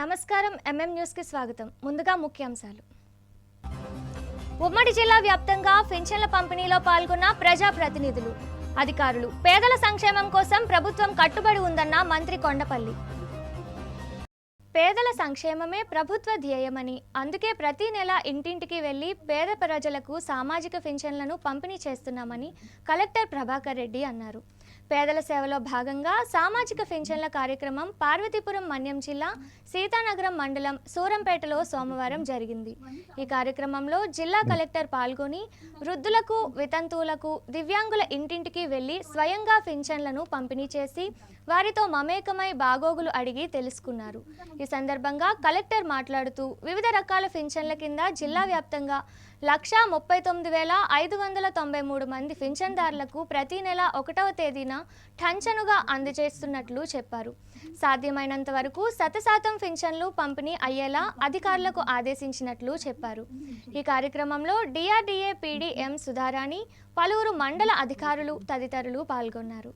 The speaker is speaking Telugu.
నమస్కారం ఎంఎం న్యూస్కి స్వాగతం. ముందుగా ముఖ్యాంశాలు. ఉమ్మడి జిల్లా వ్యాప్తంగా పెన్షన్ల పంపిణీలో పాల్గొన్న ప్రజాప్రతినిధులు. అధికారులు పేదల సంక్షేమం కోసం ప్రభుత్వం కట్టుబడి ఉందన్న మంత్రి కొండపల్లి. పేదల సంక్షేమమే ప్రభుత్వ ధ్యేయమని అందుకే ప్రతి నెల ఇంటింటికి వెళ్ళి పేద ప్రజలకు సామాజిక పింఛన్లను పంపిణీ చేస్తున్నామని కలెక్టర్ ప్రభాకర్ రెడ్డి అన్నారు. పేదల సేవలో భాగంగా సామాజిక పెన్షన్ల కార్యక్రమం పార్వతీపురం మన్యం జిల్లా సీతానగరం మండలం సూరంపేటలో సోమవారం జరిగింది. ఈ కార్యక్రమంలో జిల్లా కలెక్టర్ పాల్గొని వృద్ధులకు వితంతువులకు దివ్యాంగుల ఇంటింటికి వెళ్ళి స్వయంగా పింఛన్లను పంపిణీ చేసి వారితో మమేకమై బాగోగులు అడిగి తెలుసుకున్నారు. ఈ సందర్భంగా కలెక్టర్ మాట్లాడుతూ వివిధ రకాల పెన్షన్ల కింద జిల్లా వ్యాప్తంగా లక్షా ముప్పై తొమ్మిది వేల ఐదు వందల తొంభై మూడు మంది పింఛన్దారులకు ప్రతి నెల ఒకటవ తేదీన ఠంచనుగా అందజేస్తున్నట్లు చెప్పారు. సాధ్యమైనంత వరకు శతశాతం పింఛన్లు పంపిణీ అయ్యేలా అధికారులకు ఆదేశించినట్లు చెప్పారు. ఈ కార్యక్రమంలో డిఆర్డీఏ పీడీఎం సుధారాణి పలువురు మండల అధికారులు తదితరులు పాల్గొన్నారు.